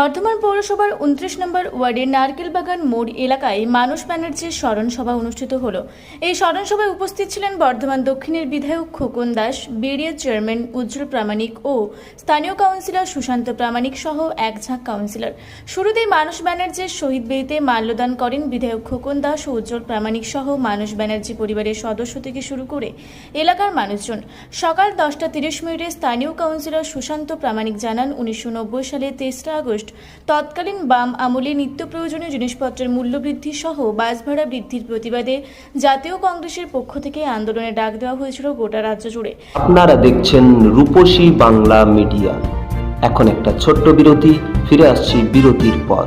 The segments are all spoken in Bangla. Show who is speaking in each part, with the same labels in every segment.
Speaker 1: বর্ধমান পৌরসভার উনত্রিশ নম্বর ওয়ার্ডের নারকেলবাগান মোড় এলাকায় মানস ব্যানার্জির স্মরণ সভা অনুষ্ঠিত হল। এই স্মরণসভায় উপস্থিত ছিলেন বর্ধমান দক্ষিণের বিধায়ক খোকন দাস বিডিএ চেয়ারম্যান উজ্জ্বল প্রামাণিক ও স্থানীয় কাউন্সিলর সুশান্ত প্রামাণিক সহ এক ঝাঁক কাউন্সিলর। শুরুতেই মানস ব্যানার্জির শহীদ বেদিতে মাল্যদান করেন বিধায়ক খোকন দাস ও উজ্জ্বল প্রামাণিক সহ মানস ব্যানার্জি পরিবারের সদস্য থেকে শুরু করে এলাকার মানুষজন। সকাল দশটা তিরিশ মিনিটে স্থানীয় কাউন্সিলর সুশান্ত প্রামাণিক জানান, উনিশশো নব্বই সালে তেসরা আগস্ট তৎকালীন বাম আমলে নিত্য প্রয়োজনীয় জিনিসপত্রের মূল্য বৃদ্ধি সহ বাস ভাড়া বৃদ্ধির প্রতিবাদে জাতীয় কংগ্রেসের পক্ষ থেকে আন্দোলনে ডাক দেওয়া হয়েছিল গোটা রাজ্য জুড়ে।
Speaker 2: আপনারা দেখছেন রূপসী বাংলা মিডিয়া। এখন একটা ছোট্ট বিরতি, ফিরে আসছি বিরতির পর।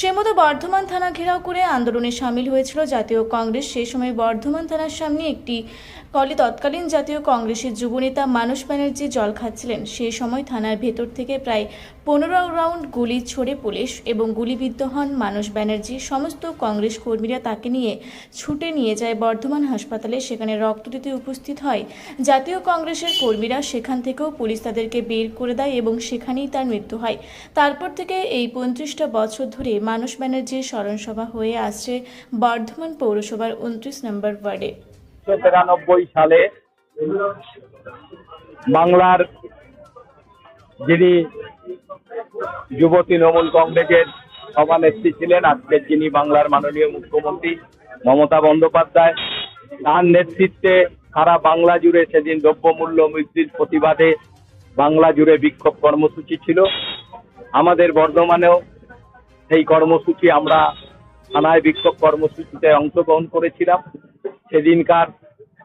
Speaker 1: সে মতো বর্ধমান থানা ঘেরাও করে আন্দোলনে সামিল হয়েছিল জাতীয় কংগ্রেস। সেই সময় বর্ধমান থানার সামনে একটি কলে তৎকালীন জাতীয় কংগ্রেসের যুবনেতা মানস ব্যানার্জি জল খাচ্ছিলেন। সেই সময় থানার ভেতর থেকে প্রায় পনেরো রাউন্ড গুলি ছোড়ে পুলিশ এবং গুলিবিদ্ধ হন মানস ব্যানার্জি। সমস্ত কংগ্রেস কর্মীরা তাকে নিয়ে ছুটে নিয়ে যায় বর্ধমান হাসপাতালে। সেখানে রক্ত দিতে উপস্থিত হয় জাতীয় কংগ্রেসের কর্মীরা। সেখান থেকেও পুলিশ তাদেরকে বের করে দেয় এবং সেখানেই তার মৃত্যু হয়। তারপর থেকে এই পঁয়ত্রিশটা বছর ধরে মানস ব্যানার্জির স্মরণসভা হয়ে আসছে বর্ধমান পৌরসভার উনত্রিশ নম্বর ওয়ার্ডে।
Speaker 3: তিরানব্বই সালে বাংলার যিনি যুব তৃণমূল কংগ্রেসের সভানেত্রী ছিলেন, আজকে যিনি বাংলার মাননীয় মুখ্যমন্ত্রী মমতা বন্দ্যোপাধ্যায়, তার নেতৃত্বে সারা বাংলা জুড়ে সেদিন দ্রব্যমূল্য বৃদ্ধির প্রতিবাদে বাংলা জুড়ে বিক্ষোভ কর্মসূচি ছিল। আমাদের বর্ধমানেও সেই কর্মসূচি আমরা থানায় বিক্ষোভ কর্মসূচিতে অংশগ্রহণ করেছিলাম। সেদিনকার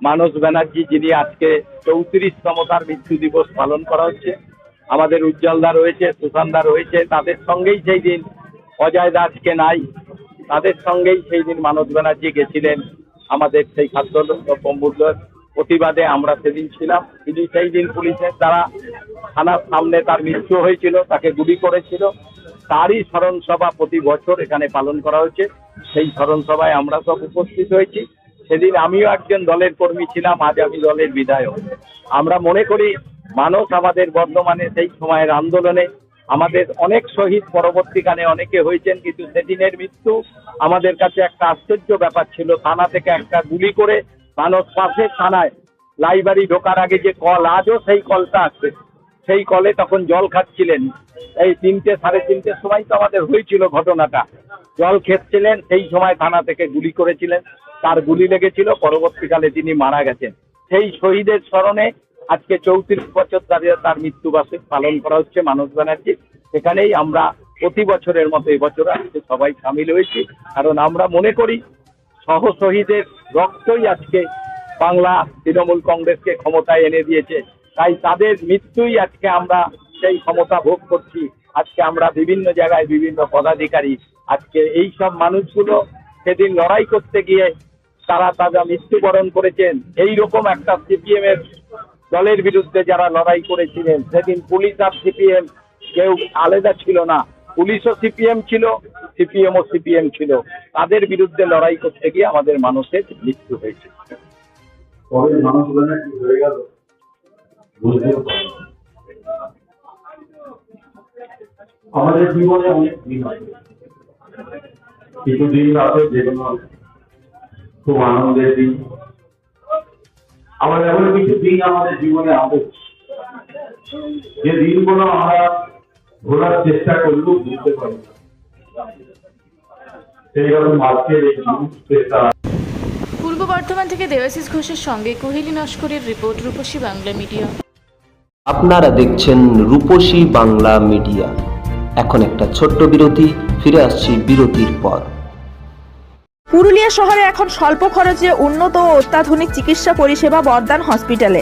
Speaker 3: মানস ব্যানার্জি, যিনি আজকে চৌত্রিশতম তার মৃত্যু দিবস পালন করা হচ্ছে, আমাদের উজ্জ্বলদা রয়েছে সুশানদা রয়েছে, তাদের সঙ্গেই সেই দিন অজয় দাসকে নাই। তাদের সঙ্গেই সেই দিন মানস ব্যানার্জি গেছিলেন আমাদের সেই খাদ্য প্রতিবাদে আমরা সেদিন ছিলাম। তিনি সেই দিন পুলিশের দ্বারা থানার সামনে তার মৃত্যু হয়েছিল, তাকে গুলি করেছিল। তারই স্মরণ সভা প্রতি বছর এখানে পালন করা হচ্ছে। সেই স্মরণ সভায় আমরা সব উপস্থিত হয়েছি। সেদিন আমিও একজন দলের কর্মী ছিলাম, আজ আমি দলের বিধায়ক। আমরা মনে করি মানুষ আমাদের বর্ধমানে সেই সময়ের আন্দোলনে আমাদের অনেক শহীদ পরবর্তীকালে অনেকে হয়েছেন, কিন্তু সেদিনের মৃত্যু আমাদের কাছে একটা আশ্চর্য ব্যাপার ছিল। থানা থেকে একটা গুলি করে মানুষ পাশের থানায় লাইব্রেরি ঢোকার আগে যে কল, আজও সেই কলটা আছে সেই কলে তখন জল খাচ্ছিলেন। এই তিনটে, সাড়ে তিনটের সময় তো আমাদের হয়েছিল ঘটনাটা। জল খেচ্ছিলেন, সেই সময় থানা থেকে গুলি করেছিলেন। তার গুলি লেগেছিল, পরবর্তীকালে তিনি মারা গেছেন। সেই শহীদের স্মরণে আজকে চৌত্রিশ বছর দাঁড়িয়ে তার মৃত্যুবার্ষিক পালন করা হচ্ছে মানস ব্যানার্জি। সেখানেই আমরা প্রতি বছরের মতো এবছর আজকে সবাই সামিল হয়েছি। কারণ আমরা মনে করি সহ শহীদের রক্তই আজকে বাংলা তৃণমূল কংগ্রেসকে ক্ষমতায় এনে দিয়েছে। তাই তাদের মৃত্যুই আজকে আমরা সেই ক্ষমতা ভোগ করছি। আজকে আমরা বিভিন্ন জায়গায় বিভিন্ন পদাধিকারী, আজকে এই সব মানুষগুলো সেদিন লড়াই করতে গিয়ে তারা তারা মৃত্যুবরণ করেছেন। এই রকম একটা সিপিএম এর দলের বিরুদ্ধে যারা লড়াই করেছিলেন, সেদিন পুলিশ আর সিপিএম কেউ আলাদা ছিল না। পুলিশও সিপিএম ছিল সিপিএম ও সিপিএম ছিল। তাদের বিরুদ্ধে লড়াই করতে গিয়ে আমাদের মানুষের মৃত্যু হয়েছে।
Speaker 4: আমাদের জীবনে অনেক দিন আছে। কিছু দিন আছে যেগুলো খুব আনন্দের দিন। আবার এমন কিছু দিন আমাদের জীবনে আছে। যে দিনগুলো আমরা ঘোরার চেষ্টা করলেও বুঝতে পারি সেই রকম আজকের এই চেষ্টা
Speaker 1: পূর্ব বর্ধমান থেকে দেবাশিস ঘোষের সঙ্গে কোহেলি নস্করের রিপোর্ট রূপসী বাংলা মিডিয়া।
Speaker 2: আপনারা দেখছেন রূপসী বাংলা মিডিয়া। এখন একটা ছোট্ট বিরতি, ফিরে আসছি বিরতির পর।
Speaker 5: পুরুলিয়া শহরে এখন স্বল্প খরচে উন্নত ও অত্যাধুনিক চিকিৎসা পরিষেবা বর্দান হসপিটালে।